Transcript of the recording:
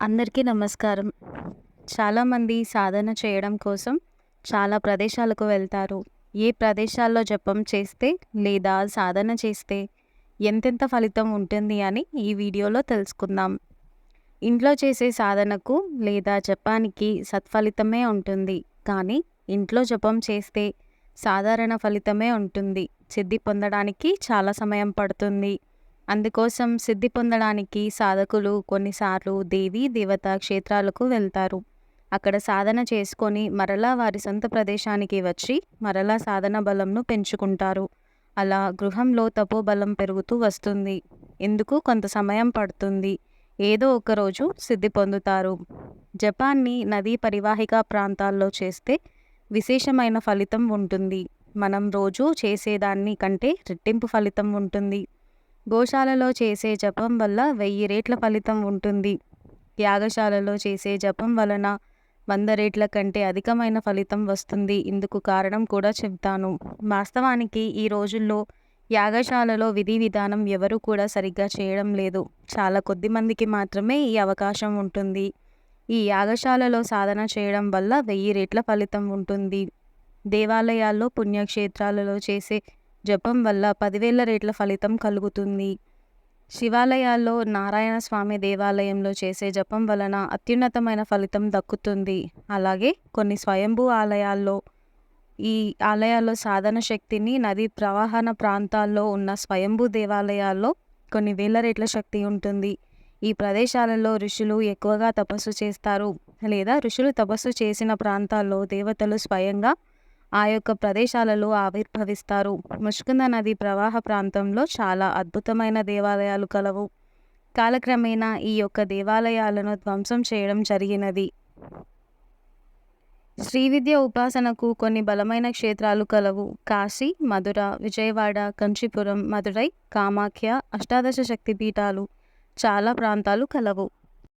అందరికీ నమస్కారం. చాలామంది సాధన చేయడం కోసం చాలా ప్రదేశాలకు వెళ్తారు. ఏ ప్రదేశాల్లో జపం చేస్తే లేదా సాధన చేస్తే ఎంతెంత ఫలితం ఉంటుంది అని ఈ వీడియోలో తెలుసుకుందాం. ఇంట్లో చేసే సాధనకు లేదా జపానికి సత్ఫలితమే ఉంటుంది. కానీ ఇంట్లో జపం చేస్తే సాధారణ ఫలితమే ఉంటుంది. సిద్ధి పొందడానికి చాలా సమయం పడుతుంది. అందుకోసం సిద్ధి పొందడానికి సాధకులు కొన్నిసార్లు దేవి దేవతా క్షేత్రాలకు వెళ్తారు. అక్కడ సాధన చేసుకొని మరలా వారి సొంత ప్రదేశానికి వచ్చి మరలా సాధన బలంను పెంచుకుంటారు. అలా గృహంలో తపోబలం పెరుగుతూ వస్తుంది. ఎందుకు కొంత సమయం పడుతుంది. ఏదో ఒక రోజు సిద్ధి పొందుతారు. జపాన్ని నదీ పరివాహిక ప్రాంతాల్లో చేస్తే విశేషమైన ఫలితం ఉంటుంది. మనం రోజూ చేసేదాన్ని కంటే రెట్టింపు ఫలితం ఉంటుంది. గోశాలలో చేసే జపం వల్ల వెయ్యి రేట్ల ఫలితం ఉంటుంది. యాగశాలలో చేసే జపం వలన వంద రేట్ల కంటే అధికమైన ఫలితం వస్తుంది. ఇందుకు కారణం కూడా చెబుతాను. వాస్తవానికి ఈ రోజుల్లో యాగశాలలో విధి విధానం ఎవరూ కూడా సరిగ్గా చేయడం లేదు. చాలా కొద్ది మందికి మాత్రమే ఈ అవకాశం ఉంటుంది. ఈ యాగశాలలో సాధన చేయడం వల్ల వెయ్యి రేట్ల ఫలితం ఉంటుంది. దేవాలయాల్లో పుణ్యక్షేత్రాలలో చేసే జపం వల్ల పదివేల రేట్ల ఫలితం కలుగుతుంది. శివాలయాల్లో నారాయణ స్వామి దేవాలయంలో చేసే జపం వలన అత్యున్నతమైన ఫలితం దక్కుతుంది. అలాగే కొన్ని స్వయంభూ ఆలయాల్లో ఈ ఆలయాల్లో సాధన శక్తిని నదీ ప్రవాహన ప్రాంతాల్లో ఉన్న స్వయంభూ దేవాలయాల్లో కొన్ని వేల రేట్ల శక్తి ఉంటుంది. ఈ ప్రదేశాలలో ఋషులు ఎక్కువగా తపస్సు చేస్తారు. లేదా ఋషులు తపస్సు చేసిన ప్రాంతాల్లో దేవతలు స్వయంగా ఆ యొక్క ప్రదేశాలలో ఆవిర్భవిస్తారు. ముష్కుంద నది ప్రవాహ ప్రాంతంలో చాలా అద్భుతమైన దేవాలయాలు కలవు. కాలక్రమేణా ఈ యొక్క దేవాలయాలను ధ్వంసం చేయడం జరిగినది. శ్రీవిద్య ఉపాసనకు కొన్ని బలమైన క్షేత్రాలు కలవు. కాశీ, మధుర, విజయవాడ, కంచీపురం, మధురై కామాఖ్య, అష్టాదశ శక్తిపీఠాలు చాలా ప్రాంతాలు కలవు.